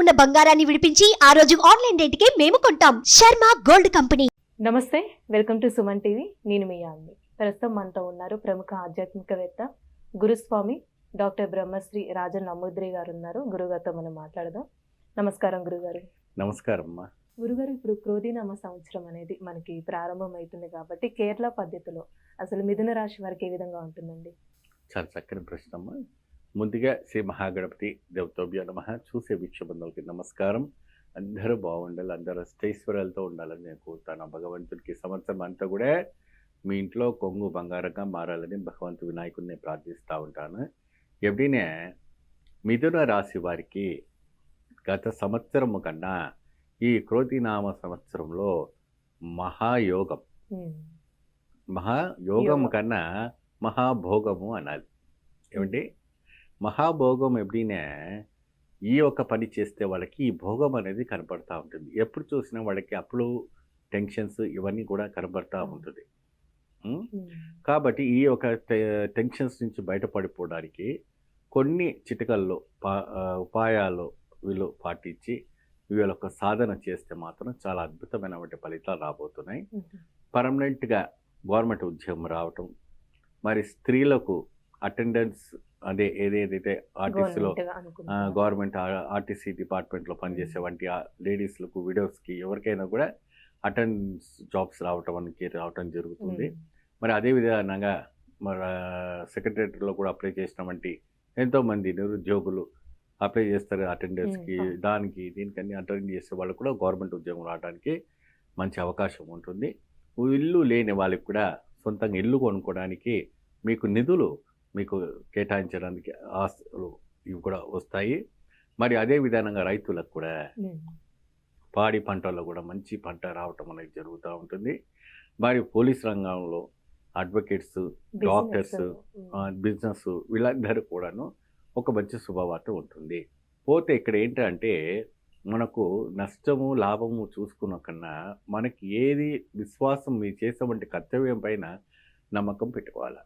ఉన్న బంగారాన్ని విడిపించి ఆ రోజు ఆన్లైన్ రేటుకే మేము కొంటాం. Sharma gold company. నమస్తే వెల్కమ్ టు సుమన్ టీవీ. నేను మీ యామ్ని ప్రస్తుతం మనతో ఉన్నారు ప్రముఖ ఆధ్యాత్మికవేత్త గురుస్వామి డాక్టర్ బ్రహ్మశ్రీ రాజన్ నమూద్రి గారు ఉన్నారు గురుగారితో మనం మాట్లాడదాం. నమస్కారం గురుగారు. నమస్కారం అమ్మా గురుగారు ఇప్పుడు క్రోధినామ సంవత్సరం అనేది మనకి ప్రారంభం అవుతుంది కాబట్టి కేరళ పద్ధతిలో అసలు మిథున రాశి వారికి ఏ విధంగా ఉంటుందండి? చాలా చక్కని ప్రశ్న అమ్మా ముందుగా శ్రీ మహాగణపతి దేవతోభ్య నమ. చూసే వీక్షబంధులకి నమస్కారం. అందరూ బాగుండాలి అందరూ అష్టైశ్వర్యాలతో ఉండాలని నేను కోరుతాను. భగవంతుడికి సంవత్సరం అంతా కూడా మీ ఇంట్లో కొంగు బంగారంగా మారాలని భగవంతు వినాయకుడిని ప్రార్థిస్తూ ఉంటాను. ఎప్పుడైనా మిథున రాశి వారికి గత సంవత్సరం కన్నా ఈ క్రోధినామ సంవత్సరంలో మహాయోగం. మహాయోగం యోగం. కన్నా మహాభోగము అనాలి. ఏమండి? మహాభోగం ఎప్పుడైనా ఈ ఒక పని చేస్తే వాళ్ళకి ఈ భోగం అనేది కనపడతా ఉంటుంది. ఎప్పుడు చూసినా వాళ్ళకి అప్పులు టెన్షన్స్ ఇవన్నీ కూడా కనబడతా ఉంటుంది. కాబట్టి ఈ యొక్క టె- టెన్షన్స్ నుంచి బయటపడిపోవడానికి కొన్ని చిటికల్లో పా ఉపాయాలు వీళ్ళు పాటించి వీళ్ళ యొక్క సాధన చేస్తే మాత్రం చాలా అద్భుతమైనటువంటి ఫలితాలు రాబోతున్నాయి. పర్మనెంట్గా గవర్నమెంట్ ఉద్యోగం రావటం మరి స్త్రీలకు అటెండెన్స్ అదే ఏదేదైతే ఆర్టీసీలో. గవర్నమెంట్ ఆర్టీసీ డిపార్ట్మెంట్లో పనిచేసే వంటి లేడీస్లకు విడోస్కి ఎవరికైనా కూడా అటెండెన్స్ జాబ్స్ రావటం మనకి రావటం జరుగుతుంది. మరి అదే విధంగా మరి సెక్రటరేట్లో కూడా అప్లై చేసిన వంటి ఎంతోమంది నిరుద్యోగులు అప్లై చేస్తారు అటెండెన్స్కి. దానికి దీనికన్నీ అటెండ్ చేసే వాళ్ళు కూడా గవర్నమెంట్ ఉద్యోగం రావడానికి మంచి అవకాశం ఉంటుంది. ఇల్లు లేని వాళ్ళకి కూడా సొంతంగా ఇల్లు కొనుక్కోవడానికి మీకు నిధులు మీకు కేటాయించడానికి ఆస్తులు ఇవి కూడా వస్తాయి. మరి అదే విధానంగా రైతులకు కూడా పాడి పంటల్లో కూడా మంచి పంట రావటం అనేది జరుగుతూ ఉంటుంది. మరి పోలీస్ రంగంలో అడ్వకేట్స్ డాక్టర్స్ బిజినెస్ వీళ్ళందరూ కూడాను ఒక మంచి శుభవార్త ఉంటుంది. పోతే ఇక్కడ ఏంటంటే మనకు నష్టము లాభము చూసుకున్న కన్నా మనకి ఏది విశ్వాసం మీరు చేసేవంటి కర్తవ్యం పైన నమ్మకం పెట్టుకోవాలి.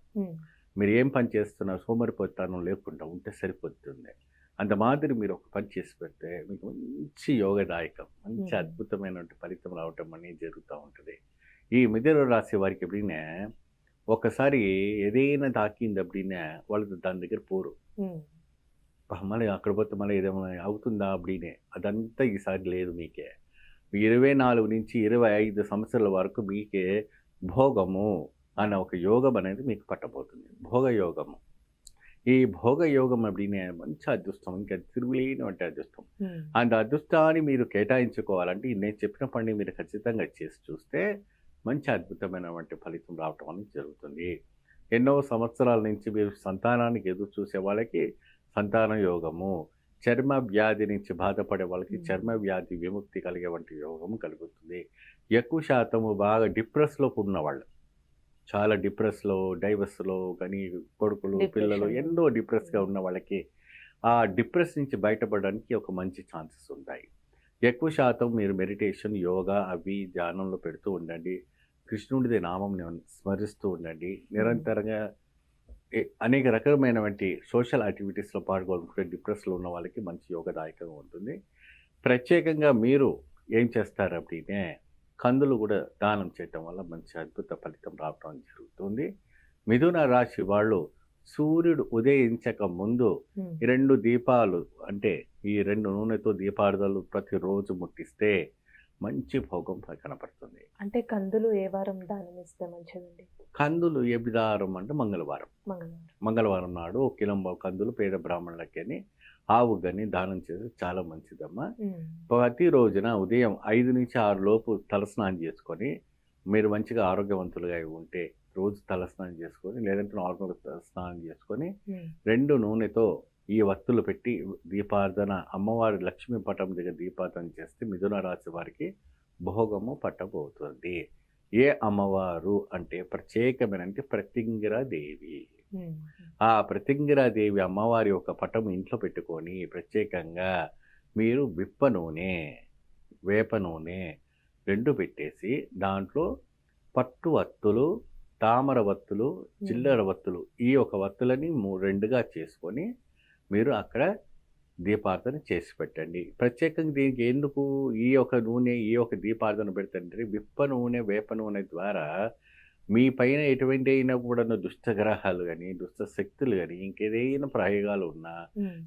మీరు ఏం పని చేస్తున్నారు? సోమరిపోతానం లేకుండా ఉంటే సరిపోతుంది. అంత మాదిరి మీరు ఒక పని చేసి పెడితే మీకు మంచి యోగదాయకం మంచి. అద్భుతమైనటువంటి ఫలితం రావటం అనేది జరుగుతూ ఉంటుంది. ఈ మిథున రాశి వారికి ఎప్పుడైనా ఒకసారి ఏదైనా తాకింది అప్పుడైనా వాళ్ళు దాని దగ్గర పోరు. ఉమ్, "పా, మళ్ళీ అక్కడ పోతే మళ్ళీ ఏదేమైనా అవుతుందా అప్పుడీనే? అదంతా ఈసారి లేదు మీకే. ఇరవై నాలుగు నుంచి ఇరవై ఐదు సంవత్సరాల వరకు మీకే భోగము. అన్న ఒక యోగం అనేది మీకు పట్టబోతుంది. భోగ యోగము. ఈ భోగ యోగం అప్పుడీనే మంచి అదృష్టం. ఇంకా తిరుగులేనటువంటి అదృష్టం. అంత అదృష్టాన్ని మీరు కేటాయించుకోవాలంటే నేను చెప్పిన పని మీరు ఖచ్చితంగా చేసి చూస్తే మంచి అద్భుతమైనటువంటి ఫలితం రావటం అనేది జరుగుతుంది. ఎన్నో సంవత్సరాల నుంచి మీరు సంతానానికి ఎదురు చూసే వాళ్ళకి సంతాన యోగము చర్మ వ్యాధి నుంచి బాధపడే వాళ్ళకి. చర్మ వ్యాధి విముక్తి కలిగే వంటి యోగము కలుగుతుంది. ఎక్కువ శాతము బాగా డిప్రెస్లో ఉన్న వాళ్ళు చాలా డిప్రెస్లో డైవర్స్లో కానీ కొడుకులు పిల్లలు ఎన్నో డిప్రెస్గా ఉన్న వాళ్ళకి ఆ డిప్రెస్ నుంచి బయటపడడానికి ఒక మంచి ఛాన్సెస్ ఉంటాయి. ఎక్కువ శాతం మీరు మెడిటేషన్ యోగా అవి ధ్యానంలో పెడుతూ ఉండండి. కృష్ణుడిది నామం స్మరిస్తూ ఉండండి. నిరంతరంగా అనేక రకమైనటువంటి సోషల్ యాక్టివిటీస్లో పాల్గొనుకుంటే డిప్రెస్లో ఉన్న వాళ్ళకి మంచి యోగదాయకంగా ఉంటుంది. ప్రత్యేకంగా మీరు ఏం చేస్తారంటేనే కందులు కూడా దానం చేయటం వల్ల మంచి అద్భుత ఫలితం రావడం జరుగుతుంది. మిథున రాశి వాళ్ళు సూర్యుడు ఉదయించక ముందు రెండు దీపాలు అంటే ఈ రెండు నూనెతో దీపార్థాలు ప్రతిరోజు ముట్టిస్తే మంచి భోగం కనపడుతుంది. అంటే కందులు ఏ వారం దానం ఇస్తే మంచిదండి? కందులు ఏ విధారం అంటే మంగళవారం. మంగళవారం. నాడు ఒక కిలంబ కందులు పేద బ్రాహ్మణులకని ఆవు కానీ దానం చేసి చాలా మంచిదమ్మా. ప్రతి రోజున ఉదయం ఐదు నుంచి ఆరు లోపు తలస్నానం చేసుకొని మీరు మంచిగా ఆరోగ్యవంతులుగా ఉంటే రోజు తలస్నానం చేసుకొని లేదంటే నార్మల్ స్నానం చేసుకొని రెండు నూనెతో ఈ వత్తులు పెట్టి దీపార్థన అమ్మవారి లక్ష్మీ పటం దగ్గర దీపార్థన చేస్తే మిథున రాశి వారికి భోగము పట్టబోతుంది. ఏ అమ్మవారు అంటే ప్రత్యేకమైన అంటే ప్రతింగిరాదేవి ఆ ప్రతింగిరాదేవి అమ్మవారి యొక్క పటం ఇంట్లో పెట్టుకొని ప్రత్యేకంగా మీరు విప్ప నూనె వేప నూనె రెండు పెట్టేసి దాంట్లో పట్టు వత్తులు తామర వత్తులు చిల్లర వత్తులు ఈ ఒక వత్తులని మూ రెండుగా చేసుకొని మీరు అక్కడ దీపార్థన చేసి పెట్టండి. ప్రత్యేకంగా దీనికి ఎందుకు ఈ యొక్క నూనె ఈ యొక్క దీపార్థన పెడతంటే విప్ప నూనె వేప నూనె ద్వారా మీ పైన ఎటువంటి అయినా కూడా దుష్టగ్రహాలు కానీ దుష్ట శక్తులు కానీ ఇంకేదైనా ప్రయోగాలు ఉన్నా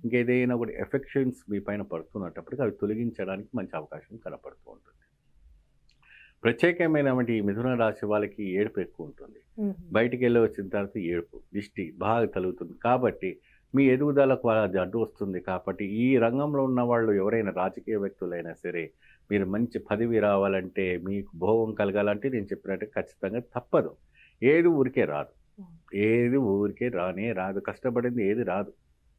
ఇంకేదైనా కూడా ఎఫెక్షన్స్ మీ పైన పడుతున్నప్పటికీ అవి తొలగించడానికి మంచి అవకాశం కనపడుతూ ఉంటుంది. ప్రత్యేకమైనటువంటి ఈ మిథున రాశి వాళ్ళకి ఏడుపు ఎక్కువ ఉంటుంది. బయటికి వెళ్ళి వచ్చిన తర్వాత ఏడుపు దిష్టి బాగా తలుగుతుంది. కాబట్టి మీ ఎదుగుదలకు అది అడ్డు వస్తుంది కాబట్టి ఈ రంగంలో ఉన్న వాళ్ళు ఎవరైనా రాజకీయ వ్యక్తులైనా సరే మీరు మంచి పదవి రావాలంటే మీకు భోగం కలగాలంటే నేను చెప్పినట్టు ఖచ్చితంగా తప్పదు. ఏది ఊరికే రాదు. ఏది ఊరికే రానే రాదు. కష్టపడింది ఏది రాదు.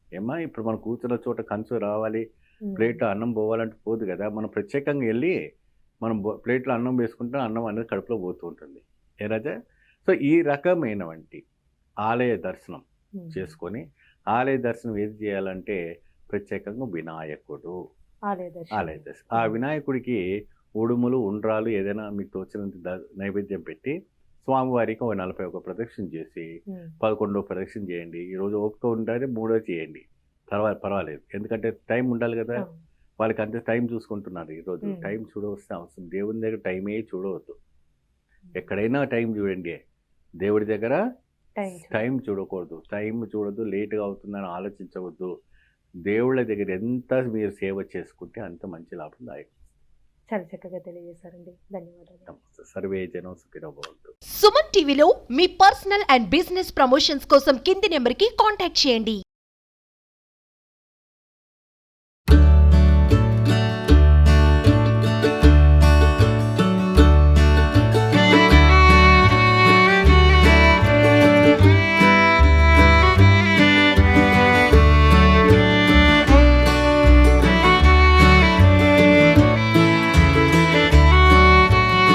ఏమా ఇప్పుడు మనం కూర్చున్న చోట కంచు రావాలి ఉమ్, ప్లేట్లో అన్నం పోవాలంటే పోదు కదా. మనం ప్రత్యేకంగా వెళ్ళి మనం ప్లేట్లో అన్నం వేసుకుంటే అన్నం అనేది కడుపులో పోతూ ఉంటుంది. ఏ రాజా? సో ఈ రకమైనవంటి ఆలయ దర్శనం చేసుకొని ఆలయ దర్శనం ఏది చేయాలంటే ప్రత్యేకంగా వినాయకుడు. ఆలయ దర్శనం. ఆ వినాయకుడికి ఉడుములు ఉండ్రాలు ఏదైనా మీకు తోచినంత నైవేద్యం పెట్టి స్వామివారికి ఒక నలభై ఒక ప్రదక్షిణ చేసి పదకొండో ప్రదక్షిణ చేయండి. ఈరోజు ఓపిక ఉండాలి మూడో చేయండి. తర్వాత పర్వాలేదు. ఎందుకంటే టైం ఉండాలి కదా. వాళ్ళకి అంతే టైం చూసుకుంటున్నారు ఈరోజు. టైం చూడవలసిన అవసరం దేవుని దగ్గర టైమే చూడవద్దు. ఎక్కడైనా టైం చూడండి. దేవుడి దగ్గర టైం చూడకూడదు. టైం చూడదు లేట్గా అవుతుందని ఆలోచించవద్దు. దేవుళ్ళ దగ్గర ఎంత మీరు సేవ చేసుకుంటే అంత మంచి లాభం దాయకం. చాలా చక్కగా తెలియజేశారండి. ధన్యవాదాలు. సర్వే జనం సుఖినో భవంతు సుమన్ టీవీలో మీ పర్సనల్ అండ్ బిజినెస్ ప్రమోషన్స్ కోసం కింది నెంబర్కి కాంటాక్ట్ చేయండి.